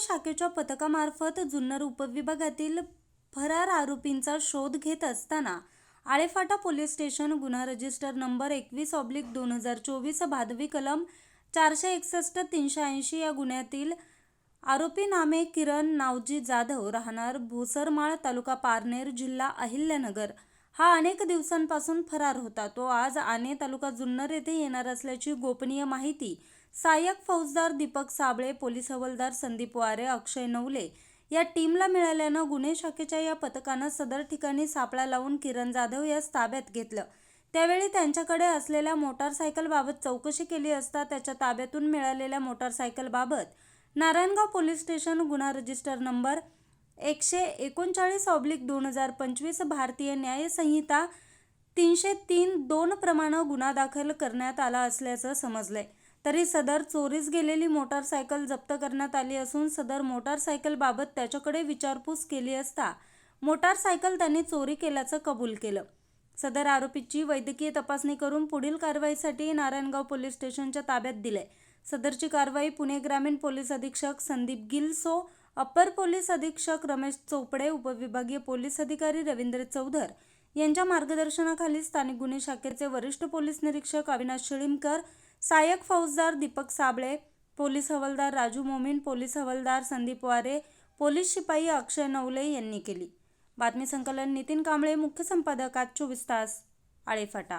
शाखेच्या पथकामार्फत जुन्नर उपविभागातील फरार आरोपींचा शोध घेत असताना आळेफाटा पोलीस स्टेशन गुन्हा रजिस्टर नंबर एकवीस ऑब्लिक दोन हजार चोवीस भादवी कलम चारशे एकसष्ट तीनशे ऐंशी या गुन्ह्यातील आरोपी नामे किरण नावजी जाधव राहणार भोसरमाळ तालुका पारनेर जिल्हा अहिल्यानगर. हा अनेक दिवसांपासून फरार होता. तो आज आणे तालुका जुन्नर येथे येणार असल्याची गोपनीय माहिती सहाय्यक फौजदार दीपक साबळे पोलीस हवालदार संदीप वारे अक्षय नवले या टीमला मिळाल्यानं गुन्हे शाखेच्या या पथकानं सदर ठिकाणी सापळा लावून किरण जाधव यास ताब्यात घेतलं. त्यावेळी त्यांच्याकडे असलेल्या मोटारसायकलबाबत चौकशी केली असता त्याच्या ताब्यातून मिळालेल्या मोटारसायकलबाबत नारायणगाव पोलीस स्टेशन गुन्हा रजिस्टर नंबर एकशे एकोणचाळीस ऑब्लिक दोन हजार पंचवीस भारतीय न्यायसंहिता तीनशे तीन दोन प्रमाणे गुन्हा दाखल करण्यात आला असल्याचं समजलंय. तरी सदर चोरीस गेलेली मोटारसायकल जप्त करण्यात आली असून सदर मोटारसायकलबाबत त्याच्याकडे विचारपूस केली असता मोटारसायकल त्यांनी चोरी केल्याचं कबूल केलं. सदर आरोपीची वैद्यकीय तपासणी करून पुढील कारवाईसाठी नारायणगाव पोलीस स्टेशनच्या ताब्यात दिले सदरची कारवाई पुणे ग्रामीण पोलीस अधीक्षक संदीप गिलसो अप्पर पोलीस अधीक्षक रमेश चोपडे उपविभागीय पोलीस अधिकारी रवींद्र चौधर यांच्या मार्गदर्शनाखाली स्थानिक गुन्हे शाखेचे वरिष्ठ पोलीस निरीक्षक अविनाश शिळीमकर सहाय्यक फौजदार दीपक साबळे पोलीस हवालदार राजू मोमीन पोलीस हवालदार संदीप वारे पोलीस शिपाई अक्षय नवले यांनी केली. बातमी संकलन नितीन कांबळे मुख्य संपादक आज चोवीस तास आळेफाटा.